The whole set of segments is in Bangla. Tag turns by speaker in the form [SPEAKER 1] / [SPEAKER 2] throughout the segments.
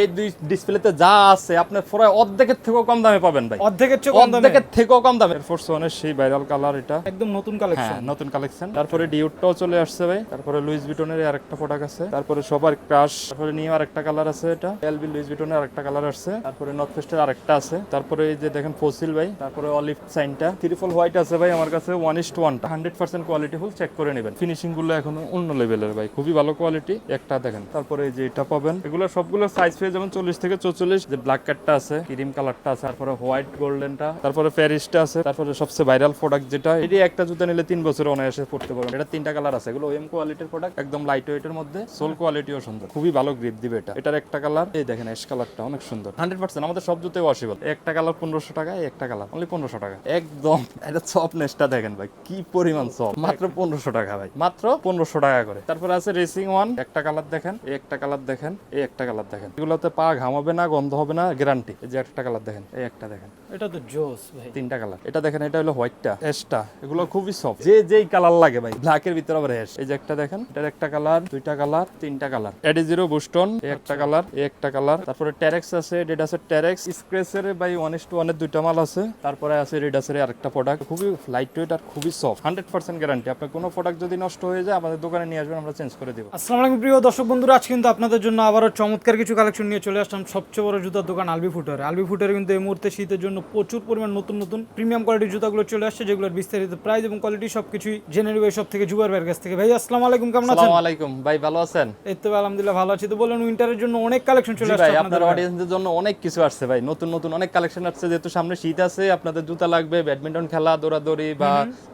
[SPEAKER 1] এই দুই ডিসপ্লেতে যা আছে আপনি পুরো অর্ধেকের থেকেও কম দামে পাবেন ভাই।
[SPEAKER 2] অর্ধেকের চেয়ে কম দামে?
[SPEAKER 1] অর্ধেকের থেকেও কম দামে। ফোর্স ওয়ানের সেই ভাইরাল কালার এটা।
[SPEAKER 2] একদম নতুন
[SPEAKER 1] হ্যাঁ
[SPEAKER 2] কালেকশন
[SPEAKER 1] নতুন কালেকশন তারপরে ডিউটটাও চলে আসছে ভাই। তারপরে লুইস ভিটনের আরেকটা প্রোডাক্ট আছে। তারপরে সবার ক্রাশ তারপরে নিয়ে আরেকটা কালার আছে এটা। এলবি লুইস ভিটনের আরেকটা কালার আসছে। তারপরে নর্থ ফেস্টের আরেকটা আছে। তারপরে এই যে দেখেন ফসিল ভাই। তারপরে অলিভ সাইনটা ত্রিপল হোয়াইট আছে ভাই আমার কাছে ওয়ান ইস টু ওয়ানটা hundred percent quality full check করে নেবেন। ফিনিশিংগুলো এখন অন্য লেভেলের ভাই। খুবই ভালো কোয়ালিটি একটা দেখেন। তারপরে এই যে এটা পাবেন। এগুলো সবগুলো সাইজ পেয়ে যেমন চল্লিশ থেকে চৌচল্লিশ। যে ব্ল্যাক কাটটা আছে, ক্রিম কালারটা আছে, তারপরে হোয়াইট গোল্ডেনটা তারপরে প্যারিসটা আছে, তারপরে সবচেয়ে ভাইরাল প্রোডাক্ট যেটা, এটি একটা জুতা নিলে তিন বছর অনায়াসে পড়তে পারবেন। এটা তিনটা কালার আছে, এগুলো ওএম কোয়ালিটির প্রোডাক্ট একদম লাইট ওয়েটের মধ্যে সোল কোয়ালিটিও সুন্দর। খুবই ভালো গ্রিপ দিবে এটা। এটার একটা কালার এই দেখেন অ্যাশ কালারটা অনেক সুন্দর। হান্ড্রেড পার্সেন্ট আমাদের সব জুতে ওয়াশেবল একটা কালার পনেরোশো টাকা একটা কালার অনলি পনেরোশো টাকা। একদম, এটা সফটনেসটা দেখেন ভাই, কি পরিমাণ সফট মাত্র পনেরোশো টাকা ভাই, মাত্র পনেরোশো টাকা করে। তারপরে আছে রেসিং ওয়ান একটা কালার দেখেন একটা কালার দেখেন, এই একটা কালার দেখেন। এগুলোতে পা ঘামাবে না গন্ধ হবে না গ্যারান্টি এই যে একটা কালার দেখেন। এই একটা দেখেন।
[SPEAKER 2] এটা তো জোস ভাই।
[SPEAKER 1] তিনটা কালার এটা দেখেন এটা হলো হোয়াইটটা অ্যাশটা এগুলো খুবই সফট যে যেই কালার লাগে ভাই ব্ল্যাকের ভিতরে আবার অ্যাশ এই যে একটা দেখেন এটার একটা কালার দুইটা কালার তিনটা কালার এডি জিরো বুস্টন এই একটা কালার এই একটা কালার তারপরে টেরেক্স আছে রেডাসের ট্যারেক্স স্ক্রেচের বাই ওয়ান ইস টু ওয়ানের দুইটা মাল আছে। তারপরে আছে রেডাসের আরেকটা প্রোডাক্ট খুবই লাইট ওয়েট আর খুবই সফট হান্ড্রেড পার্সেন্ট গ্যারান্টি আপনার কোনো প্রোডাক্ট যদি নষ্ট হয়ে যায় আমাদের দোকানে নিয়ে আসবেন আমরা চেঞ্জ করে দিব।
[SPEAKER 2] আসসালামু আলাইকুম প্রিয় দর্শক বন্ধুরা আজ কিন্তু আপনাদের জন্য আবারও চমৎকার কিছু কালেকশন নিয়ে চলে আসলাম সবচেয়ে বড় জুতার দোকান আলবি ফুটার আলবি ফুটারে কিন্তু এই মুহূর্তে শীতের জন্য প্রচুর পরিমাণ নতুন নতুন প্রিমিয়াম কোয়ালিটির জুতাগুলো চলে আসছে যেগুলোর বিস্তারিত প্রাইস এবং কোয়ালিটি সবকিছুই জেনে নেবে সব থেকে জুবার ভাইয়ের কাছ থেকে। ভাই আসসালামু আলাইকুম কেমন আছেন?
[SPEAKER 1] আসসালামু আলাইকুম। ভাই ভালো আছেন?
[SPEAKER 2] এই তো আলহামদুলিল্লাহ ভালো আছি। তো বলেন উইন্টারের জন্য অনেক কালেকশন চলে আসছে আপনাদের
[SPEAKER 1] আপনার অডিয়েন্সদের জন্য অনেক কিছু আসছে ভাই। নতুন নতুন অনেক কালেকশন আসছে। যেহেতু সামনে শীত আছে আপনাদের জুতা লাগবে ব্যাডমিন্টন খেলা দৌড়াদৌড়ি বা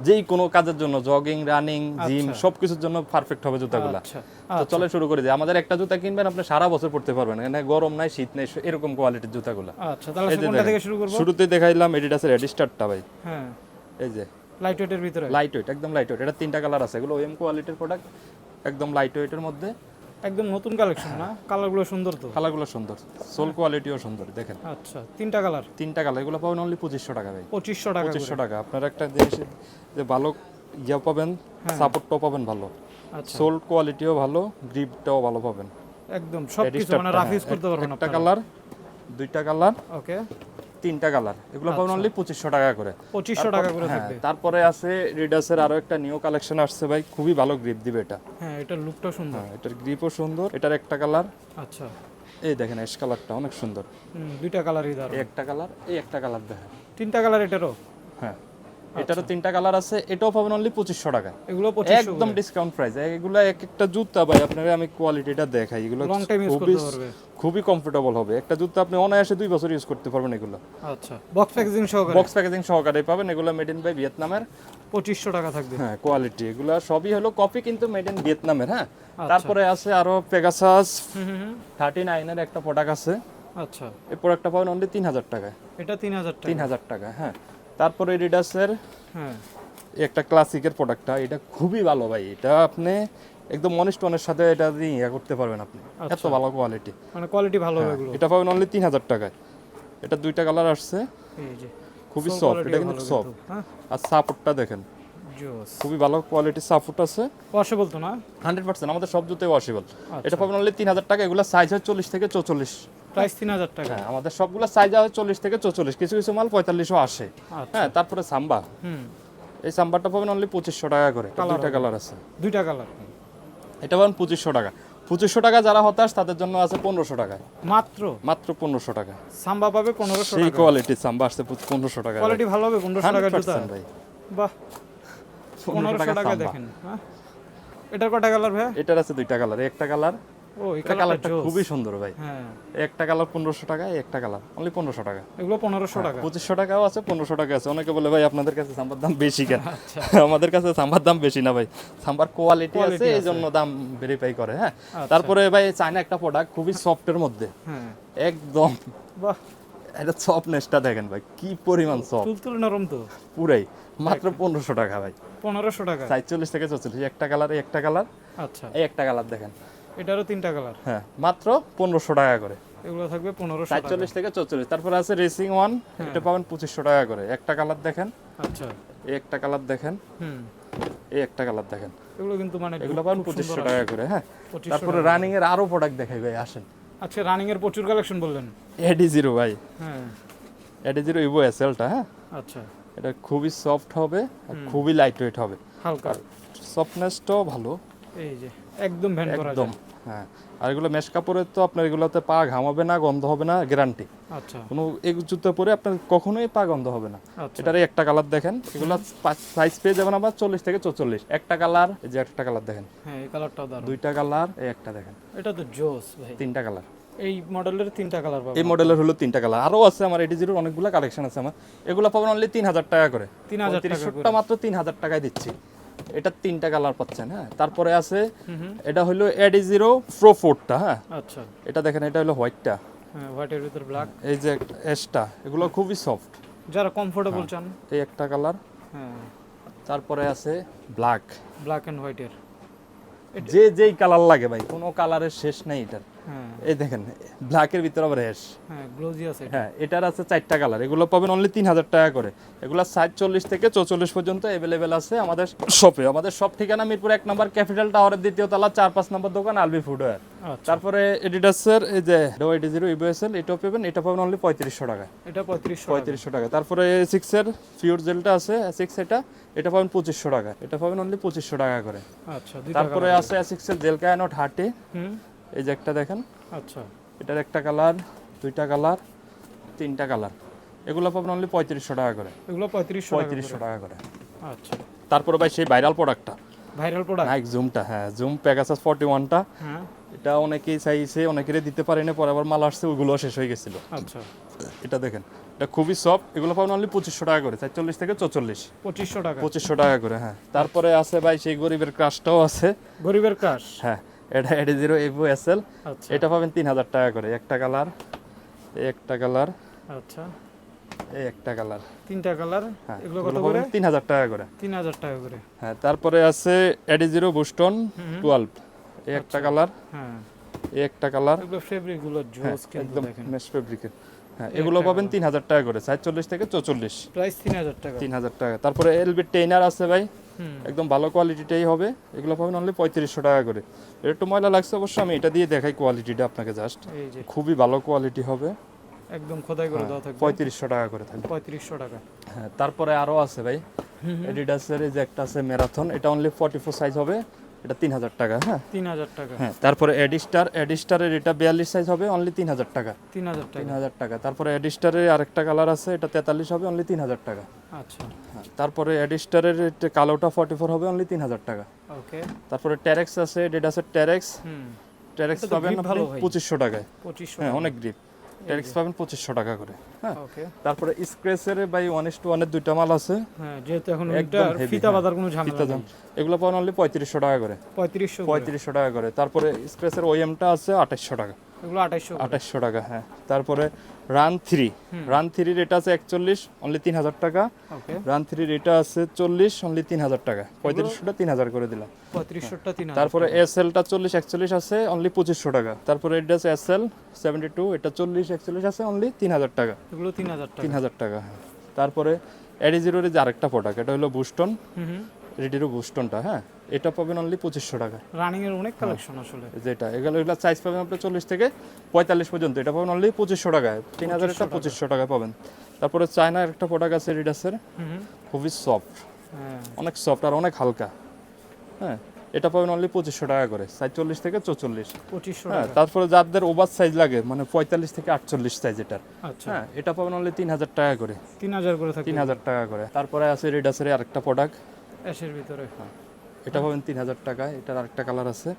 [SPEAKER 1] যেই কোনো কাজের জন্য জগিং রানিং জিম সবকিছুর জন্য পারফেক্ট হবে জুতাগুলো।
[SPEAKER 2] আচ্ছা
[SPEAKER 1] তো চলে শুরু করে দিই আমাদের একটা জুতা কিনবেন আপনি সারা বছর পড়তে পারবেন। এখানে গরম নাই শীত নাই এরকম কোয়ালিটির জুতাগুলো।
[SPEAKER 2] আচ্ছা তাহলে কোনটা থেকে শুরু করব?
[SPEAKER 1] শুরুতে দেখাইলাম এডিডাসের রেডিস্টারটা ভাই।
[SPEAKER 2] হ্যাঁ।
[SPEAKER 1] এই যে।
[SPEAKER 2] লাইট ওয়েটের ভিতরে?
[SPEAKER 1] লাইট ওয়েট একদম লাইট ওয়েট এটা তিনটা কালার আছে এগুলো ওএম কোয়ালিটির প্রোডাক্ট একদম লাইট ওয়েটের মধ্যে।
[SPEAKER 2] একদম নতুন কালেকশন না? কালারগুলো সুন্দর তো?
[SPEAKER 1] কালারগুলো সুন্দর। সোল কোয়ালিটিও সুন্দর দেখেন।
[SPEAKER 2] আচ্ছা তিনটা কালার
[SPEAKER 1] তিনটা কালার এগুলো পাবেন অনলি পঁচিশশো টাকা ভাই।
[SPEAKER 2] পঁচিশশো টাকা করে।
[SPEAKER 1] পঁচিশশো টাকা। আপনার একটা জিনিস যে ভালো ইয়া পাবেন সাপোর্টটাও পাবেন ভালো।
[SPEAKER 2] আচ্ছা।
[SPEAKER 1] সোল কোয়ালিটিও ভালো গ্রিপটাও ভালো পাবেন।
[SPEAKER 2] একদম সব কিছু মানে রাফ ইউজ করতে পারবেন
[SPEAKER 1] একটা কালার দুইটা কালার
[SPEAKER 2] ওকে
[SPEAKER 1] তিনটা কালার এগুলো পাবেন অনলি পঁচিশশো টাকা করে।
[SPEAKER 2] পঁচিশশো টাকা করে
[SPEAKER 1] হ্যাঁ
[SPEAKER 2] থাকবে।
[SPEAKER 1] তারপরে আছে রিডাসের আরও একটা নিউ কালেকশন আসছে ভাই খুবই ভালো গ্রিপ দিবে এটা।
[SPEAKER 2] হ্যাঁ এটার লুকটা সুন্দর।
[SPEAKER 1] হ্যাঁ এটার গ্রিপও সুন্দর এটার একটা কালার
[SPEAKER 2] আচ্ছা।
[SPEAKER 1] এই দেখেন এস কালারটা অনেক সুন্দর।
[SPEAKER 2] হুম, দুইটা কালারই দাঁড়
[SPEAKER 1] এই একটা কালার এই একটা কালার দেখেন।
[SPEAKER 2] তিনটা কালার এটারও?
[SPEAKER 1] হ্যাঁ। এটারও তিনটা কালার আছে এটাও পাবেন অনলি পঁচিশশো টাকা
[SPEAKER 2] এগুলো
[SPEAKER 1] একদম ডিসকাউন্ট প্রাইস এগুলা এক একটা জুতা ভাই আপনাকে আমি কোয়ালিটিটা দেখাই। এগুলো
[SPEAKER 2] লং টাইম ইউজ
[SPEAKER 1] খুবই খুবই কমফোর্টেবল হবে। একটা জুতা আপনি অনায়াসে দুই বছর ইউজ করতে পারবেন এগুলো।
[SPEAKER 2] আচ্ছা বক্স প্যাকেজিং সহকারে?
[SPEAKER 1] বক্স প্যাকেজিং সহকারে পাবেন এগুলো মেড ইন বাই ভিয়েতনামের।
[SPEAKER 2] পঁচিশশো টাকা থাকবে।
[SPEAKER 1] হ্যাঁ কোয়ালিটি এগুলো সবই হলো কপি কিন্তু মেড ইন ভিয়েতনামের হ্যাঁ?
[SPEAKER 2] আচ্ছা।
[SPEAKER 1] তারপরে আছে আরও পেগাসাস থার্টি নাইনের একটা প্রোডাক্ট আছে।
[SPEAKER 2] আচ্ছা।
[SPEAKER 1] এই প্রোডাক্টটা পাবেন অনলি তিন হাজার টাকায়।
[SPEAKER 2] এটা তিন হাজার টাকা।
[SPEAKER 1] তিন হাজার টাকা হ্যাঁ। তারপরে রিডাসের
[SPEAKER 2] হ্যাঁ।
[SPEAKER 1] একটা ক্লাসিকের প্রোডাক্টটা এটা খুবই ভালো ভাই। এটা আপনি একদম অনেস্ট অনের সাথে এটা দিয়ে ইয়ে করতে পারবেন আপনি। এত ভালো কোয়ালিটি
[SPEAKER 2] মানে কোয়ালিটি ভালো হবে এগুলো।
[SPEAKER 1] এটা পাবেন অনলি তিন হাজার টাকায়। এটা দুইটা কালার আসছে।
[SPEAKER 2] এই যে
[SPEAKER 1] খুবই সফট এটা কিন্তু সফট
[SPEAKER 2] হ্যাঁ।
[SPEAKER 1] আর সাপোর্টটা দেখেন। খুবই ভালো কোয়ালিটির সাপোর্ট আছে।
[SPEAKER 2] ওয়াশে বলতো না?
[SPEAKER 1] হান্ড্রেড পার্সেন্ট আমাদের সব জুতে ওয়াশেবল
[SPEAKER 2] আচ্ছা।
[SPEAKER 1] এটা পাবেন অনলি তিন হাজার টাকা এগুলো সাইজ হয় চল্লিশ থেকে চৌচল্লিশ।
[SPEAKER 2] প্রাইস তিন হাজার টাকা।
[SPEAKER 1] হ্যাঁ আমাদের সবগুলো সাইজ হয় চল্লিশ থেকে চৌচল্লিশ। কিছু কিছু মাল পঁয়তাল্লিশও আসে।
[SPEAKER 2] আচ্ছা।
[SPEAKER 1] হ্যাঁ তারপরে সাম্বা।
[SPEAKER 2] হুম।
[SPEAKER 1] এই সাম্বারটা পাবেন অনলি পঁচিশশো টাকা করে। দুইটা কালার আছে।
[SPEAKER 2] দুইটা কালার
[SPEAKER 1] এটা পাবেন পঁচিশশো টাকা। পঁচিশশো টাকা যারা হতাশ তাদের জন্য আছে পনেরোশো টাকা
[SPEAKER 2] মাত্র?
[SPEAKER 1] মাত্র পনেরোশো টাকা।
[SPEAKER 2] সাম্বা পাবে পনেরোশো
[SPEAKER 1] সেই কোয়ালিটি সাম্বা আসছে পনেরোশো টাকা।
[SPEAKER 2] কোয়ালিটি ভালো হবে পনেরোশো টাকা জুতা।
[SPEAKER 1] ভাই।
[SPEAKER 2] বাহ। পনেরোশো
[SPEAKER 1] টাকা
[SPEAKER 2] টাকা দেখেন। হ্যাঁ। এটার কটা কালার ভাই
[SPEAKER 1] এটার আছে দুইটা কালার একটা কালার
[SPEAKER 2] ও এই কালারটা
[SPEAKER 1] কালারটা খুবই সুন্দর ভাই।
[SPEAKER 2] হ্যাঁ।
[SPEAKER 1] একটা কালার পনেরোশো টাকা একটা কালার অনলি পনেরোশো টাকা।
[SPEAKER 2] এগুলো পনেরোশো টাকা।
[SPEAKER 1] পঁচিশশো টাকাও আছে পনেরোশো টাকা আছে। অনেকে বলে ভাই আপনাদের কাছে সাম্বার দাম বেশি কেন?
[SPEAKER 2] আচ্ছা।
[SPEAKER 1] আমাদের কাছে সাম্বার দাম বেশি না ভাই। সাম্বার কোয়ালিটি আছে এই জন্য দাম ভেরিফাই করে হ্যাঁ। তারপরে ভাই চায়না একটা প্রোডাক্ট খুবই সফটের মধ্যে।
[SPEAKER 2] হ্যাঁ।
[SPEAKER 1] একদম।
[SPEAKER 2] বাহ।
[SPEAKER 1] এটা সফটনেসটা দেখেন ভাই কি পরিমাণ সফট
[SPEAKER 2] তুলতুল নরম তো।
[SPEAKER 1] পুরাই। মাত্র পনেরোশো টাকা ভাই।
[SPEAKER 2] পনেরোশো টাকা।
[SPEAKER 1] সাতচল্লিশ থেকে চল্লিশ একটা কালার একটা কালার
[SPEAKER 2] আচ্ছা।
[SPEAKER 1] এই একটা কালার দেখেন।
[SPEAKER 2] এটারও তিনটা কালার
[SPEAKER 1] হ্যাঁ মাত্র পনেরোশো টাকা করে।
[SPEAKER 2] এগুলো থাকবে পনেরোশো
[SPEAKER 1] সাতচল্লিশ থেকে চল্লিশ তারপরে আছে রেসিং ওয়ান এটা পাবেন পঁচিশশো টাকা করে। একটা কালার দেখেন।
[SPEAKER 2] আচ্ছা।
[SPEAKER 1] এই একটা কালার দেখেন।
[SPEAKER 2] হুম।
[SPEAKER 1] এই একটা কালার দেখেন।
[SPEAKER 2] এগুলো কিন্তু মানে
[SPEAKER 1] এগুলো পাবেন পঁচিশশো টাকা করে হ্যাঁ। তারপরে রানিং এর আরও প্রোডাক্ট দেখাই ভাই আসেন।
[SPEAKER 2] আচ্ছা রানিং এর প্রচুর কালেকশন বললেন।
[SPEAKER 1] এডি জিরো ভাই।
[SPEAKER 2] হ্যাঁ।
[SPEAKER 1] এডি জিরো ইভো এসএলটা হ্যাঁ।
[SPEAKER 2] আচ্ছা।
[SPEAKER 1] এটা খুবই সফট হবে আর খুবই লাইট ওয়েট হবে।
[SPEAKER 2] হালকা।
[SPEAKER 1] সফটনেসটাও ভালো।
[SPEAKER 2] এই যে একদম ভ্যান করা
[SPEAKER 1] একদম।
[SPEAKER 2] যায়।
[SPEAKER 1] হ্যাঁ আর এগুলো মেশ কাপড়ের তো আপনার এগুলোতে পা ঘামাবে না গন্ধ হবে না গ্যারান্টি
[SPEAKER 2] আচ্ছা।
[SPEAKER 1] কোনো এই জুতো পরে আপনার কখনোই পা গন্ধ হবে না।
[SPEAKER 2] আচ্ছা।
[SPEAKER 1] এটারই একটা কালার দেখেন এগুলো সাইজ পেয়ে যাবেন আবার চল্লিশ থেকে চল্লিশ একটা কালার এই যে একটা কালার দেখেন।
[SPEAKER 2] হ্যাঁ এই কালারটাও দারুণ।
[SPEAKER 1] দুইটা কালার এই একটা দেখেন।
[SPEAKER 2] এটা তো জোস ভাই।
[SPEAKER 1] তিনটা কালার
[SPEAKER 2] এই মডেলের তিনটা কালার পাবেন
[SPEAKER 1] এই মডেলের হলো তিনটা কালার আরও আছে আমার এটি জিরোর অনেকগুলো কালেকশন আছে আমার। এগুলো পাবেন অনলি তিন হাজার টাকা করে।
[SPEAKER 2] 3000 টাকা
[SPEAKER 1] তিরিশটা মাত্র তিন হাজার টাকায় দিচ্ছি। এটা তিনটা কালার পাচ্ছেন হ্যাঁ? তারপরে আছে এটা হলো এডি জিরো প্রো ফোরটা হ্যাঁ?
[SPEAKER 2] আচ্ছা।
[SPEAKER 1] এটা দেখেন এটা হলো হোয়াইটটা।
[SPEAKER 2] হ্যাঁ হোয়াইটের ভিতর ব্ল্যাক
[SPEAKER 1] এই যে এসটা এগুলো খুবই সফট
[SPEAKER 2] যারা কমফোর্টেবল চান।
[SPEAKER 1] এই একটা কালার।
[SPEAKER 2] হ্যাঁ।
[SPEAKER 1] তারপরে আছে ব্ল্যাক
[SPEAKER 2] ব্ল্যাক এন্ড হোয়াইটের
[SPEAKER 1] যে যেই কালার লাগে ভাই কোনো কালারের শেষ নেই এটার।
[SPEAKER 2] হ্যাঁ
[SPEAKER 1] এই দেখেন ব্ল্যাকের ভিতরে আবার হ্যাশ
[SPEAKER 2] হ্যাঁ।
[SPEAKER 1] হ্যাঁ এটার আছে চারটা কালার এগুলো পাবেন অনলি তিন হাজার টাকা করে। এগুলো সাইজ চল্লিশ থেকে চৌচল্লিশ পর্যন্ত অ্যাভেলেবেল আছে আমাদের শপে আমাদের সব ঠিকানা মিরপুর এক নম্বর ক্যাপিটাল টাওয়ারের দ্বিতীয় তলা চার পাঁচ নম্বর দোকান আলবি ফুডওয়্যার
[SPEAKER 2] আচ্ছা।
[SPEAKER 1] তারপরে এডিডাসের এই যে ডোয়াইটি জিরো ইউএসএল এটাও পাবেন। এটা পাবেন অনলি পঁয়ত্রিশশো টাকা।
[SPEAKER 2] এটা পঁয়ত্রিশশো টাকা।
[SPEAKER 1] পঁয়ত্রিশশো টাকা। তারপরে সিক্সের ফিউর জেলটা আছে সিক্স এটা। এটা পাবেন পঁচিশশো টাকা। এটা পাবেন অনলি পঁচিশশো টাকা করে।
[SPEAKER 2] আচ্ছা
[SPEAKER 1] তারপরে আছে সিক্সের জেল কায়ানোট
[SPEAKER 2] হুম।
[SPEAKER 1] এই যে একটা দেখেন।
[SPEAKER 2] আচ্ছা।
[SPEAKER 1] এটার একটা কালার দুইটা কালার তিনটা কালার। এগুলো পাবেন অনলি পঁয়ত্রিশশো টাকা করে।
[SPEAKER 2] এগুলো পঁয়ত্রিশশো টাকা
[SPEAKER 1] পঁয়ত্রিশশো টাকা করে।
[SPEAKER 2] আচ্ছা।
[SPEAKER 1] তারপরে ভাই সেই ভাইরাল প্রোডাক্টটা
[SPEAKER 2] ভাইরাল প্রোডাক্ট
[SPEAKER 1] নাইক জুমটা হ্যাঁ জুম প্যাগাসাস ফর্টি ওয়ানটা
[SPEAKER 2] হ্যাঁ।
[SPEAKER 1] এটা অনেকেই চাইছে অনেকেরই দিতে পারেনি পরে আবার মাল আসছে ওইগুলো শেষ হয়ে গেছিল।
[SPEAKER 2] আচ্ছা।
[SPEAKER 1] এটা দেখেন এটা খুবই সফট এগুলো পাবেন অনলি পঁচিশশো টাকা করে চারচল্লিশ থেকে চৌচল্লিশ।
[SPEAKER 2] পঁচিশশো টাকা।
[SPEAKER 1] পঁচিশশো টাকা করে হ্যাঁ। তারপরে আছে ভাই সেই গরিবের ক্রাশটাও আছে।
[SPEAKER 2] গরিবের ক্রাশ
[SPEAKER 1] হ্যাঁ। এটা Adizero Evo S L
[SPEAKER 2] আচ্ছা।
[SPEAKER 1] এটা পাবেন তিন হাজার টাকা করে। একটা কালার একটা কালার
[SPEAKER 2] আচ্ছা।
[SPEAKER 1] এই একটা কালার
[SPEAKER 2] তিনটা কালার
[SPEAKER 1] হ্যাঁ
[SPEAKER 2] এগুলো কত করে
[SPEAKER 1] পাবেন তিন হাজার টাকা করে।
[SPEAKER 2] তিন হাজার টাকা করে।
[SPEAKER 1] হ্যাঁ তারপরে আছে এডি জিরো বুস্টন টুয়েলভ এই একটা কালার
[SPEAKER 2] হ্যাঁ।
[SPEAKER 1] এই একটা কালার
[SPEAKER 2] এগুলো ফেব্রিকগুলো জোস কিন্তু দেখেন।
[SPEAKER 1] মেশ ফেব্রিকের হ্যাঁ এগুলো পাবেন তিন হাজার টাকা করে সাইজ চল্লিশ থেকে চৌচল্লিশ।
[SPEAKER 2] প্রাইস তিন হাজার টাকা।
[SPEAKER 1] তিন হাজার টাকা। তারপরে এলবি টেইনার আছে ভাই। একদম ভালো কোয়ালিটিটাই হবে। এগুলো পাবেন অনলি পঁয়ত্রিশশো টাকা করে। এটা একটু ময়লা লাগছে অবশ্য আমি এটা দিয়ে দেখাই কোয়ালিটিটা আপনাকে জাস্ট খুবই ভালো কোয়ালিটি হবে।
[SPEAKER 2] একদম খোদাই করে দেওয়া থাকবে।
[SPEAKER 1] পঁয়ত্রিশশো টাকা করে থাকবে।
[SPEAKER 2] পঁয়ত্রিশশো টাকা।
[SPEAKER 1] হ্যাঁ তারপরে আরও আছে ভাই। এডিডাসের এই যে একটা আছে ম্যারাথন এটা অনলি ফর্টি ফোর সাইজ হবে। এটা তিন হাজার টাকা হ্যাঁ?
[SPEAKER 2] তিন হাজার টাকা।
[SPEAKER 1] হ্যাঁ তারপরে এডিস্টার এডিস্টারের এটা বিয়াল্লিশ সাইজ হবে অনলি তিন হাজার টাকা।
[SPEAKER 2] তিন হাজার
[SPEAKER 1] তিন হাজার টাকা। তারপরে এডিস্টারের আরেকটা কালার আছে এটা তেতাল্লিশ হবে অনলি তিন হাজার টাকা।
[SPEAKER 2] আচ্ছা।
[SPEAKER 1] হ্যাঁ তারপরে এডিস্টারের কালোটা ফর্টি ফোর হবে অনলি তিন হাজার টাকা।
[SPEAKER 2] ওকে
[SPEAKER 1] তারপরে ট্যারেক্স আছে ট্যারেক্স
[SPEAKER 2] হুম।
[SPEAKER 1] ট্যারেক্স
[SPEAKER 2] এটা
[SPEAKER 1] পাবেন
[SPEAKER 2] ভালো
[SPEAKER 1] পঁচিশশো টাকায়।
[SPEAKER 2] পঁচিশশো
[SPEAKER 1] হ্যাঁ অনেক গ্রিপ ট্যারেক্স পাবেন পঁচিশশো টাকা করে। হ্যাঁ। তারপরে স্ক্রেচের বাই ওয়ান ইস টু ওয়ানের দুইটা মাল আছে।
[SPEAKER 2] হ্যাঁ যেহেতু এখন
[SPEAKER 1] একদম
[SPEAKER 2] ফিতা বাজার কোনো ঝামেলা নেই।
[SPEAKER 1] এগুলো পাবেন অনলি পঁয়ত্রিশশো টাকা করে।
[SPEAKER 2] পঁয়ত্রিশশো
[SPEAKER 1] পঁয়ত্রিশশো টাকা করে। তারপরে স্ক্রেচের ওএমটা আছে আঠাশশো টাকা।
[SPEAKER 2] এগুলো আঠাইশশো
[SPEAKER 1] আঠাশশো টাকা হ্যাঁ। তারপরে রান থ্রি রান থ্রির এটা আছে একচল্লিশ অনলি তিন হাজার টাকা।
[SPEAKER 2] ওকে
[SPEAKER 1] রান থ্রির এটা আছে চল্লিশ অনলি তিন হাজার টাকা। পঁয়ত্রিশশোটা তিন হাজার করে দিলাম।
[SPEAKER 2] পঁয়ত্রিশশোটা তিন হাজার
[SPEAKER 1] তারপরে এস এলটা চল্লিশ একচল্লিশ আছে অনলি পঁচিশশো টাকা। তারপরে এটা আছে এস এল সেভেন্টি টু এটা চল্লিশ একচল্লিশ আছে অনলি তিন হাজার টাকা।
[SPEAKER 2] এগুলো তিন হাজার টাকা।
[SPEAKER 1] তিন হাজার টাকা হ্যাঁ। তারপরে এডি জিরোর যে আরেকটা প্রোডাক্ট এটা হলো বুস্টন রেডিরো বুস্টনটা হ্যাঁ? এটা পাবেন অনলি পঁচিশশো টাকা
[SPEAKER 2] রানিং এর অনেক কালেকশন আসলে।
[SPEAKER 1] যেটা এগুলো এগুলো সাইজ পাবেন আপনার চল্লিশ থেকে পঁয়তাল্লিশ পর্যন্ত। এটা পাবেন অনলি পঁচিশশো টাকায়। তিন হাজার একটা পঁচিশশো টাকায় পাবেন। তারপরে চায়নার একটা প্রোডাক্ট আছে রিডাসের খুবই সফট
[SPEAKER 2] হ্যাঁ।
[SPEAKER 1] অনেক সফট আর অনেক হালকা। হ্যাঁ এটা পাবেন অনলি পঁচিশশো টাকা করে। সাইজ চল্লিশ থেকে চৌচল্লিশ।
[SPEAKER 2] পঁচিশশো
[SPEAKER 1] হ্যাঁ তারপরে যাদের ওভার সাইজ লাগে মানে পঁয়তাল্লিশ থেকে আটচল্লিশ সাইজ এটার।
[SPEAKER 2] আচ্ছা।
[SPEAKER 1] হ্যাঁ এটা পাবেন অনলি তিন হাজার টাকা করে।
[SPEAKER 2] তিন হাজার করে থাকে
[SPEAKER 1] তিন হাজার টাকা করে। তারপরে আছে রিডাসের আরেকটা প্রোডাক্ট
[SPEAKER 2] অ্যাশের ভিতরে
[SPEAKER 1] এটা পাবেন তিন হাজার টাকা এটার আরেকটা কালার আছে।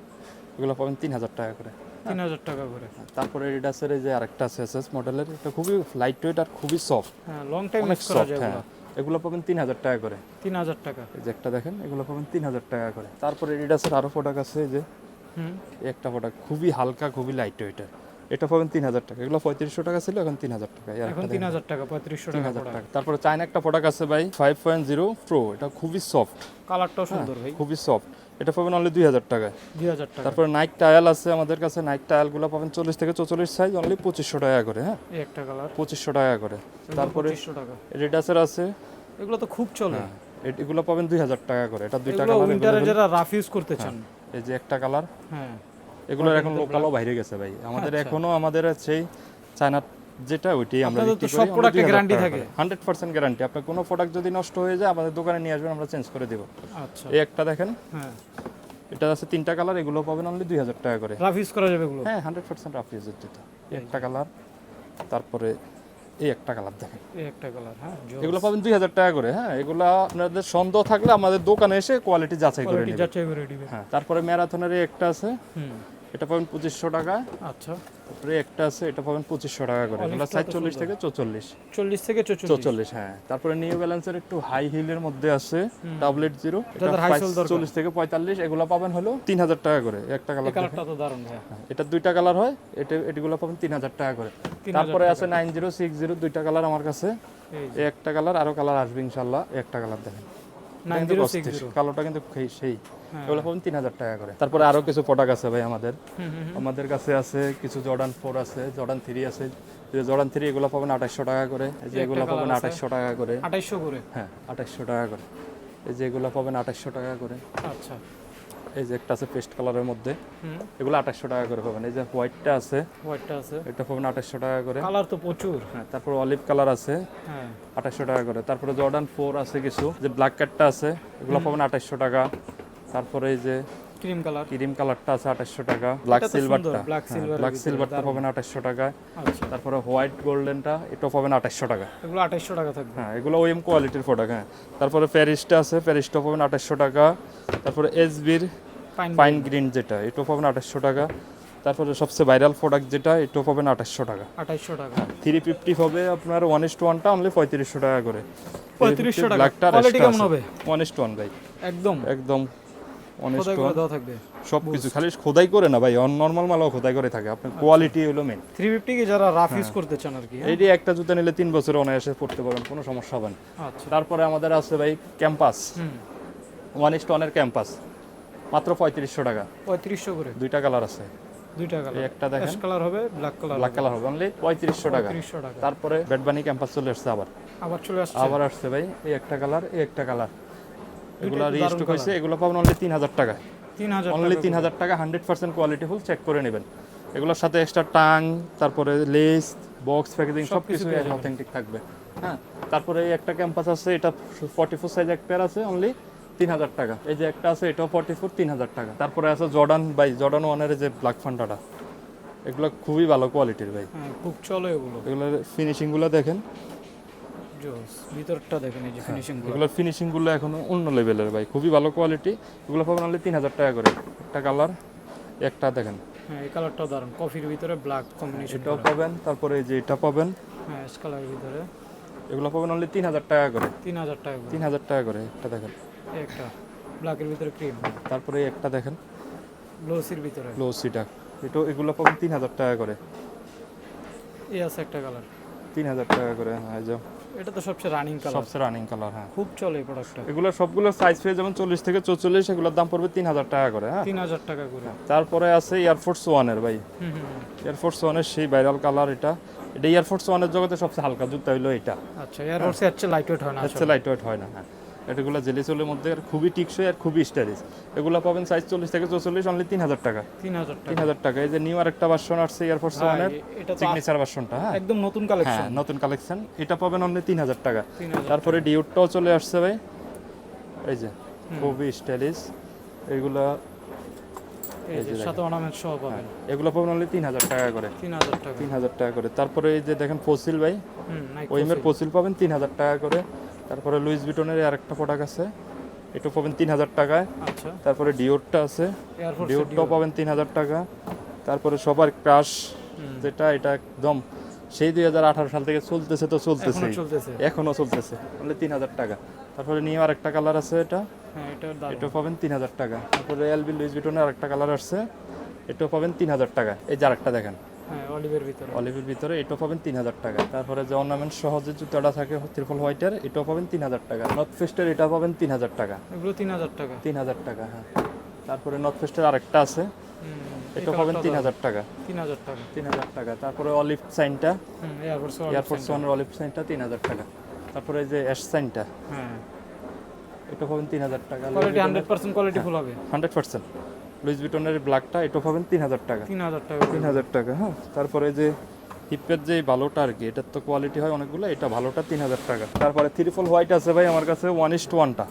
[SPEAKER 1] এগুলো পাবেন তিন হাজার টাকা করে।
[SPEAKER 2] তিন হাজার টাকা করে।
[SPEAKER 1] তারপরে রিডাসের এই যে আরেকটা আছে এসএস মডেলের এটা খুবই লাইট ওয়েট আর খুবই সফট
[SPEAKER 2] হ্যাঁ লং টাইম
[SPEAKER 1] অনেক সফট হ্যাঁ। এগুলো। পাবেন তিন হাজার টাকা করে।
[SPEAKER 2] তিন হাজার টাকা।
[SPEAKER 1] এই যে একটা দেখেন এগুলো পাবেন তিন হাজার টাকা করে। তারপরে রিডাসের আরও প্রোডাক্ট আছে যে
[SPEAKER 2] হুম।
[SPEAKER 1] একটা প্রোডাক্ট খুবই হালকা খুবই লাইট ওয়েটের এটা পাবেন তিন হাজার টাকা। এগুলো পঁয়ত্রিশশো টাকা ছিল এখন তিন হাজার টাকা
[SPEAKER 2] এখন তিন হাজার টাকা পঁয়ত্রিশশো
[SPEAKER 1] তিন হাজার টাকা। তারপরে চায়না একটা প্রোডাক্ট আছে ভাই ফাইভ পয়েন্ট জিরো প্রো এটা খুবই সফট
[SPEAKER 2] কালারটাও সুন্দর ভাই।
[SPEAKER 1] খুবই সফট এটা পাবেন অনলি দুই হাজার টাকায়
[SPEAKER 2] দুই হাজার টাকা।
[SPEAKER 1] তারপরে নাইক টায়াল আছে আমাদের কাছে। নাইক টায়ালগুলো পাবেন চল্লিশ থেকে চল্লিশ সাইজ অনলি পঁচিশশো টাকা করে হ্যাঁ?
[SPEAKER 2] একটা কালার
[SPEAKER 1] পঁচিশশো টাকা করে। তারপরে রেডাসের আছে।
[SPEAKER 2] এগুলো তো খুব চলে।
[SPEAKER 1] হ্যাঁ এগুলো পাবেন দুই হাজার টাকা করে। এটা দুই
[SPEAKER 2] টাকা যারা রাফ ইউজ করতে চান।
[SPEAKER 1] এই যে একটা কালার
[SPEAKER 2] হ্যাঁ।
[SPEAKER 1] এগুলোর এখন লোকালও বাইরে গেছে ভাই। আমাদের এখনও আমাদের সেই চায়না যেটা ওইটাই আমরা
[SPEAKER 2] তো সব প্রোডাক্টে গ্যারান্টি থাকে।
[SPEAKER 1] হান্ড্রেড পার্সেন্ট গ্যারান্টি আপনার কোনো প্রোডাক্ট যদি নষ্ট হয়ে যায় আমাদের দোকানে নিয়ে আসবেন আমরা চেঞ্জ করে দেবো।
[SPEAKER 2] আচ্ছা।
[SPEAKER 1] এই একটা দেখেন।
[SPEAKER 2] হ্যাঁ।
[SPEAKER 1] এটা আছে তিনটা কালার এগুলো পাবেন অনলি দুই হাজার টাকা করে।
[SPEAKER 2] রাফ ইউজ করা যাবে এগুলো?
[SPEAKER 1] হ্যাঁ হান্ড্রেড পার্সেন্ট রাফ ইউজের যেটা। একটা কালার তারপরে এই একটা কালার দেখেন।
[SPEAKER 2] এই একটা কালার হ্যাঁ
[SPEAKER 1] এগুলো পাবেন দুই হাজার টাকা করে হ্যাঁ এগুলো আপনাদের সন্দেহ থাকলে আমাদের দোকানে এসে কোয়ালিটি যাচাই করে
[SPEAKER 2] কোয়ালিটি
[SPEAKER 1] নেবেন
[SPEAKER 2] যাচাই করে দিবে
[SPEAKER 1] হ্যাঁ তারপরে ম্যারাথনের একটা আছে।
[SPEAKER 2] হুম।
[SPEAKER 1] এটা পাবেন পঁচিশশো টাকা।
[SPEAKER 2] আচ্ছা।
[SPEAKER 1] তারপরে একটা আছে এটা পাবেন পঁচিশশো টাকা করে। এগুলো সাইজ চল্লিশ থেকে চৌচল্লিশ।
[SPEAKER 2] চল্লিশ থেকে চৌচল্লিশ।
[SPEAKER 1] হ্যাঁ। তারপরে নিউ ব্যালেন্সের একটু হাই হিলের মধ্যে আছে ডাবলেট জিরো। চল্লিশ থেকে পঁয়তাল্লিশ এগুলো পাবেন হলো তিন হাজার টাকা করে একটা কালার
[SPEAKER 2] দারুণ ভাই
[SPEAKER 1] এটা দুইটা কালার হয় এটা এটিগুলো পাবেন তিন হাজার টাকা করে। তারপরে আছে নাইন জিরো সিক্স জিরো দুইটা কালার আমার কাছে। একটা কালার আরও কালার আসবে ইনশাল্লাহ একটা কালার দেখেন। কালোটা কিন্তু সেই-
[SPEAKER 2] হ্যাঁ।
[SPEAKER 1] এগুলো পাবেন তিন হাজার টাকা করে। তারপরে আরও কিছু প্রোডাক্ট আছে ভাই আমাদের। আমাদের কাছে আছে কিছু জর্ডান ফোর আছে জর্ডান থ্রি আছে। জর্ডান থ্রি এগুলো পাবেন আঠাশশো টাকা করে। এই যে এগুলো পাবেন আঠাশশো টাকা করে।
[SPEAKER 2] আঠাশশো করে?
[SPEAKER 1] হ্যাঁ আঠাশশো টাকা করে। এই যে এগুলো পাবেন আঠাশশো টাকা করে।
[SPEAKER 2] আচ্ছা।
[SPEAKER 1] এই যে একটা আছে পেস্ট কালারের মধ্যে। এগুলো আঠাশশো টাকা করে পাবেন এই যে হোয়াইটটা আছে
[SPEAKER 2] হোয়াইটটা আছে।
[SPEAKER 1] এটা পাবেন আঠাশশো টাকা করে।
[SPEAKER 2] কালার তো প্রচুর।
[SPEAKER 1] হ্যাঁ তারপর অলিভ কালার আছে
[SPEAKER 2] হ্যাঁ।
[SPEAKER 1] আঠাশশো টাকা করে। তারপরে জর্ডান ফোর আছে কিছু। যে ব্ল্যাক কাটটা আছে এগুলো পাবেন আঠাশশো টাকা। তারপরে এই যে
[SPEAKER 2] ক্রিম কালার।
[SPEAKER 1] ক্রিম কালারটা আছে আঠাশশো টাকা। ব্ল্যাক সিলভারটা ব্ল্যাক সিলভারটা পাবেন আঠাশশো টাকা। তারপরে হোয়াইট গোল্ডেনটা এটাও পাবেন আঠাশশো টাকা।
[SPEAKER 2] এগুলো আঠাইশশো টাকা থাকবে।
[SPEAKER 1] হ্যাঁ এগুলো ওএম কোয়ালিটির প্রোডাক্ট হ্যাঁ। তারপরে প্যারিসটা আছে প্যারিসটা পাবেন আঠাশশো টাকা। তারপরে এসবির
[SPEAKER 2] পাইন
[SPEAKER 1] গ্রিন যেটা এটাও পাবেন আঠাশশো টাকা। তারপরে সবচেয়ে ভাইরাল প্রোডাক্ট যেটা এটাও পাবেন আঠাশশো টাকা।
[SPEAKER 2] আঠাইশশো টাকা।
[SPEAKER 1] থ্রি ফিফটি হবে আপনার ওয়ান ইস টু ওয়ানটা অনলি পঁয়ত্রিশশো টাকা করে।
[SPEAKER 2] পঁয়ত্রিশশো টাকা। কোয়ালিটি কেমন হবে?
[SPEAKER 1] ওয়ান ইস টু ওয়ান ভাই।
[SPEAKER 2] একদম।
[SPEAKER 1] একদম।
[SPEAKER 2] থাকবে।
[SPEAKER 1] সব কিছু খালি খোদাই করে না ভাই নর্মাল মালও খোদাই করে থাকে। আপনার কোয়ালিটি হলো মেন
[SPEAKER 2] থ্রি ফিফটি কি যারা রাফ ইউজ করতে চান আর কি হ্যাঁ?
[SPEAKER 1] এইটি একটা জুতা নিলে তিন বছর অনায়াসে পড়তে পারবেন কোনো সমস্যা হবে না।
[SPEAKER 2] আচ্ছা।
[SPEAKER 1] তারপরে আমাদের আছে ভাই ক্যাম্পাস ওয়ান ইস ওয়ানের ক্যাম্পাস মাত্র পঁয়ত্রিশশো টাকা।
[SPEAKER 2] পঁয়ত্রিশশো করে?
[SPEAKER 1] দুইটা কালার আছে।
[SPEAKER 2] দুইটা কালার
[SPEAKER 1] একটা দেখেন।
[SPEAKER 2] কালার হবে ব্ল্যাক কালার
[SPEAKER 1] ব্ল্যাক কালার হবে। অনলি পঁয়ত্রিশশো টাকা।
[SPEAKER 2] পঁয়ত্রিশশো টাকা।
[SPEAKER 1] তারপরে বেডবানি ক্যাম্পাস চলে আসছে আবার।
[SPEAKER 2] আবার চলে আসছে।
[SPEAKER 1] আবার আসছে ভাই এই একটা কালার এই একটা কালার এগুলো রিস্টক হয়েছে এগুলো পাবেন অনলি তিন হাজার টাকা।
[SPEAKER 2] তিন হাজার
[SPEAKER 1] অনলি তিন হাজার টাকা hundred percent quality full check করে নেবেন। এগুলোর সাথে এক্সট্রা টাং তারপরে লেস বক্স প্যাকেজিং সব কিছু অথেন্টিক থাকবে। হ্যাঁ তারপরে একটা ক্যাম্পাস আছে এটা ফর্টি ফোর সাইজ এক পেয়ার আছে অনলি তিন হাজার টাকা। এই যে একটা আছে এটাও ফর্টি ফোর তিন হাজার টাকা। তারপরে আছে জর্ডান বাই জর্ডান ওয়ানের যে ব্ল্যাক ফান্ডাটা এগুলো খুবই ভালো কোয়ালিটির ভাই।
[SPEAKER 2] হ্যাঁ খুব চলে এগুলো।
[SPEAKER 1] এগুলোর ফিনিশিংগুলো দেখেন।
[SPEAKER 2] জোস ভিতরটা দেখেন এই যে ফিনিশিংগুলো।
[SPEAKER 1] এগুলোর ফিনিশিংগুলো এখনও অন্য লেভেলের ভাই খুবই ভালো কোয়ালিটি এগুলো পাবেন অনলি তিন হাজার টাকা করে। একটা কালার একটা দেখেন।
[SPEAKER 2] হ্যাঁ এই কালারটাও দারুণ। কফির ভিতরে ব্ল্যাক কম্বিনেশন
[SPEAKER 1] এটাও পাবেন তারপরে এই যে এটা পাবেন।
[SPEAKER 2] হ্যাঁ অ্যাশ কালারের ভিতরে।
[SPEAKER 1] এগুলো পাবেন অনলি তিন হাজার টাকা করে।
[SPEAKER 2] তিন হাজার টাকা করে।
[SPEAKER 1] তিন হাজার টাকা করে একটা দেখেন।
[SPEAKER 2] একটা ব্ল্যাকের ভিতরে ক্রিম
[SPEAKER 1] তারপরে একটা দেখেন।
[SPEAKER 2] গ্লোসির ভিতরে।
[SPEAKER 1] লোসিটা এটা এগুলো পাবেন তিন হাজার টাকা করে।
[SPEAKER 2] এই আছে একটা কালার
[SPEAKER 1] তিন হাজার টাকা করে হ্যাঁ এই যে।
[SPEAKER 2] এটা তো সবচেয়ে রানিং কালার
[SPEAKER 1] সবচেয়ে রানিং কালার হ্যাঁ।
[SPEAKER 2] খুব চলে এই প্রোডাক্টটা
[SPEAKER 1] এগুলো সবগুলো সাইজ পেয়ে যেমন চল্লিশ থেকে চৌচল্লিশ এগুলোর দাম পড়বে তিন হাজার টাকা করে হ্যাঁ।
[SPEAKER 2] তিন হাজার টাকা করে।
[SPEAKER 1] তারপরে আছে এয়ারফোর্স ওয়ানের ভাই।
[SPEAKER 2] হুম হুম হুম।
[SPEAKER 1] এয়ারফোর্স ওয়ানের সেই ভাইরাল কালার এটা। এটা এয়ারফোর্স ওয়ানের জগতে সবচেয়ে হালকা জুতা হইল এটা
[SPEAKER 2] আচ্ছা এয়ারফোর্স এর লাইট ওয়েট হয় না
[SPEAKER 1] হচ্ছে লাইট ওয়েট হয় না হ্যাঁ। এটাগুলো জেলি চোলের মধ্যে আর খুবই টিকসই আর খুবই স্টাইলিশ। এগুলো পাবেন সাইজ চল্লিশ থেকে চৌচল্লিশ অনলি তিন হাজার টাকা।
[SPEAKER 2] তিন হাজার টাকা।
[SPEAKER 1] তিন হাজার টাকা। এই যে নিউ আর একটা ভার্সন আসছে এয়ারফোর্স ওয়ানের সিগনেচার ভার্সনটা হ্যাঁ।
[SPEAKER 2] একদম নতুন কালেকশন
[SPEAKER 1] হ্যাঁ নতুন কালেকশন এটা পাবেন অনলি তিন হাজার টাকা। তারপরে ডিউটটাও চলে আসছে ভাই। এই যে খুবই স্টাইলিশ। এগুলো
[SPEAKER 2] এই যে সাথে অর্নামেন্ট সহ পাবেন।
[SPEAKER 1] এগুলো পাবেন অনলি তিন হাজার টাকা করে।
[SPEAKER 2] তিন হাজার টাকা।
[SPEAKER 1] করে। তারপরে এই যে দেখেন ফসিল ভাই। ওইমের ফসিল পাবেন তিন হাজার টাকা করে। তারপরে লুইস বিটনের আরেকটা প্রোডাক্ট আছে। এটা পাবেন তিন হাজার টাকায়।
[SPEAKER 2] আচ্ছা।
[SPEAKER 1] তারপরে ডিওরটা আছে। ডিওরটাও পাবেন তিন হাজার টাকা। তারপরে সবার ক্রাশ যেটা এটা একদম সেই দুই হাজার আঠারো সাল থেকে চলতেছে তো চলতেছে।
[SPEAKER 2] এখনও চলতেছে।
[SPEAKER 1] অনলি তিন হাজার টাকা। তারপরে নিয়ে আরেকটা কালার আছে এটা।
[SPEAKER 2] হ্যাঁ
[SPEAKER 1] এটাও পাবেন তিন হাজার টাকা। তারপরে এলবি লুইস বিটনের আরেকটা কালার আসছে। এটাও পাবেন তিন হাজার টাকা। এই যে আরেকটা দেখেন।
[SPEAKER 2] অলিভের ভিতরে।
[SPEAKER 1] অলিভের ভিতরে এটাও পাবেন তিন হাজার টাকা। তারপরে যে অর্নামেন্ট সহ যে জুতাটা থাকে ত্রিপল হোয়াইটের এটাও পাবেন তিন হাজার টাকা। নর্থ ফেস্টের এটা পাবেন তিন হাজার টাকা।
[SPEAKER 2] এগুলো তিন হাজার টাকা।
[SPEAKER 1] তিন হাজার টাকা হ্যাঁ। তারপরে নর্থ ফেস্টের আরেকটা আছে। এটা পাবেন তিন হাজার টাকা।
[SPEAKER 2] তিন হাজার টাকা।
[SPEAKER 1] তিন হাজার টাকা তারপরে অলিভ সাইনটা
[SPEAKER 2] এয়ারফোর্স
[SPEAKER 1] ওয়ানের অলিভ সাইনটা তিন হাজার টাকা। তারপরে এই যে অ্যাশ সাইনটা
[SPEAKER 2] হ্যাঁ।
[SPEAKER 1] এটা পাবেন তিন হাজার টাকা
[SPEAKER 2] quality hundred percent quality full হবে।
[SPEAKER 1] হান্ড্রেড পার্সেন্ট লুইস বিটনের ব্ল্যাকটা এটা পাবেন তিন হাজার টাকা।
[SPEAKER 2] তিন হাজার টাকা।
[SPEAKER 1] তিন হাজার টাকা হ্যাঁ। তারপরে যে হিপের যে ভালোটা আর কি এটার তো কোয়ালিটি হয় অনেকগুলো এটা ভালোটা তিন হাজার টাকা। তারপরে থ্রি হোয়াইট আছে ভাই আমার কাছে ওয়ান ইস্ট ওয়ানটা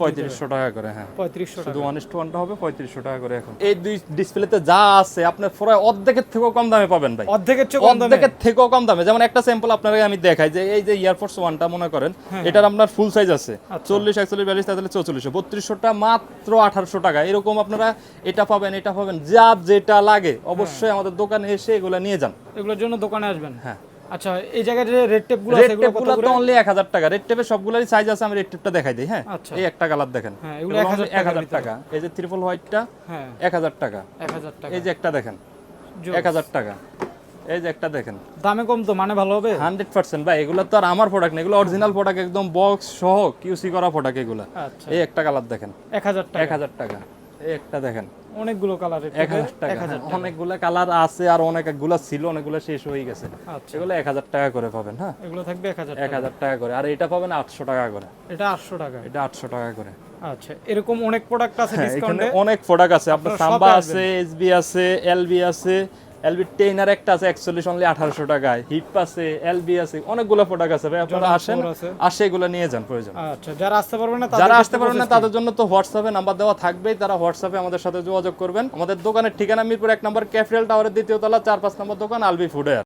[SPEAKER 1] পঁয়ত্রিশশো টাকা করে হ্যাঁ।
[SPEAKER 2] পঁয়ত্রিশশো
[SPEAKER 1] শুধু
[SPEAKER 2] টাকা
[SPEAKER 1] ওয়ান ইস্ট ওয়ানটা হবে পঁয়ত্রিশশো টাকা করে এখন। এই দুই ডিসপ্লেতে যা আছে আপনার প্রায় অর্ধেকের থেকেও কম দামে পাবেন ভাই।
[SPEAKER 2] অর্ধেকের
[SPEAKER 1] অর্ধেকের থেকেও কম দামে। যেমন একটা স্যাম্পল আপনাকে আমি দেখাই যে এই যে ইয়ারফোর্স ওয়ানটা মনে করেন এটার আপনার ফুল সাইজ আছে। চল্লিশ একচল্লিশ বিয়াল্লিশ তেতাল্লিশ চৌচল্লিশশো। বত্রিশশোটা মাত্র আঠারোশো টাকা। এরকম আপনারা এটা পাবেন এটা পাবেন যা যেটা লাগে। অবশ্যই আমাদের দোকানে এসে এগুলো নিয়ে যান।
[SPEAKER 2] এগুলোর জন্য দোকানে আসবেন?
[SPEAKER 1] হ্যাঁ।
[SPEAKER 2] আচ্ছা এই জায়গায় যে রেড টেপগুলো আছে এগুলো কত
[SPEAKER 1] টেপগুলো
[SPEAKER 2] করে
[SPEAKER 1] তো অনলি এক হাজার টাকা। রেড টেপের সবগুলোরই সাইজ আছে আমি রেড টেপটা দেখাই দিই হ্যাঁ?
[SPEAKER 2] আচ্ছা।
[SPEAKER 1] এই একটা কালার দেখেন।
[SPEAKER 2] হ্যাঁ, এগুলো
[SPEAKER 1] এগুলো
[SPEAKER 2] 1000
[SPEAKER 1] এক হাজার টাকা। এই যে ত্রিপল হোয়াইটটা
[SPEAKER 2] হ্যাঁ।
[SPEAKER 1] এক হাজার টাকা।
[SPEAKER 2] এক হাজার টাকা।
[SPEAKER 1] এই যে একটা দেখেন
[SPEAKER 2] জোস।
[SPEAKER 1] এক হাজার টাকা। এই যে একটা দেখেন।
[SPEAKER 2] দামে কম তো মানে ভালো হবে?
[SPEAKER 1] Hundred percent. ভাই এগুলো তো আর আমার প্রোডাক্ট না এগুলো অরিজিনাল প্রোডাক্ট একদম বক্স সহ কিউসি করা প্রোডাক্ট এগুলো।
[SPEAKER 2] আচ্ছা।
[SPEAKER 1] এই একটা কালার দেখেন।
[SPEAKER 2] এক হাজার
[SPEAKER 1] এক
[SPEAKER 2] টাকা
[SPEAKER 1] হাজার টাকা। এই একটা দেখেন।
[SPEAKER 2] অনেকগুলো কালার
[SPEAKER 1] এক হাজার টাকা। হ্যাঁ, অনেকগুলো কালার আছে আর অনেকগুলো ছিল অনেকগুলো শেষ হয়ে গেছে।
[SPEAKER 2] আচ্ছা।
[SPEAKER 1] এগুলো এক হাজার টাকা করে পাবেন হ্যাঁ?
[SPEAKER 2] এগুলো থাকবে এক হাজার
[SPEAKER 1] এক হাজার টাকা করে। আর এটা পাবেন আটশো টাকা করে।
[SPEAKER 2] এটা আটশো টাকা।
[SPEAKER 1] এটা আটশো টাকা করে।
[SPEAKER 2] আচ্ছা এরকম অনেক প্রোডাক্ট আছে
[SPEAKER 1] হ্যাঁ,
[SPEAKER 2] ডিসকাউন্টে
[SPEAKER 1] অনেক প্রোডাক্ট আছে। আপনার সাম্বা আছে এসবি আছে এলবি আছে এলবি টেনার একটা আছে একচল্লিশ অনলি আঠারোশো টাকায়। হিপ আছে এলবি আছে অনেকগুলো প্রোডাক্ট আছে। ভাই আপনারা আসেন আসে এগুলো নিয়ে যান প্রয়োজন।
[SPEAKER 2] আচ্ছা যারা আসতে পারবে না
[SPEAKER 1] যারা আসতে পারবেন না তাদের জন্য তো হোয়াটসঅ্যাপে নাম্বার দেওয়া থাকবেই। তারা হোয়াটসঅ্যাপে আমাদের সাথে যোগাযোগ করবেন। আমাদের দোকানের ঠিকানা মিরপুর এক নম্বর ক্যাপিটাল টাওয়ারের দ্বিতীয় তলা চার পাঁচ নম্বর দোকান আলবি ফুডের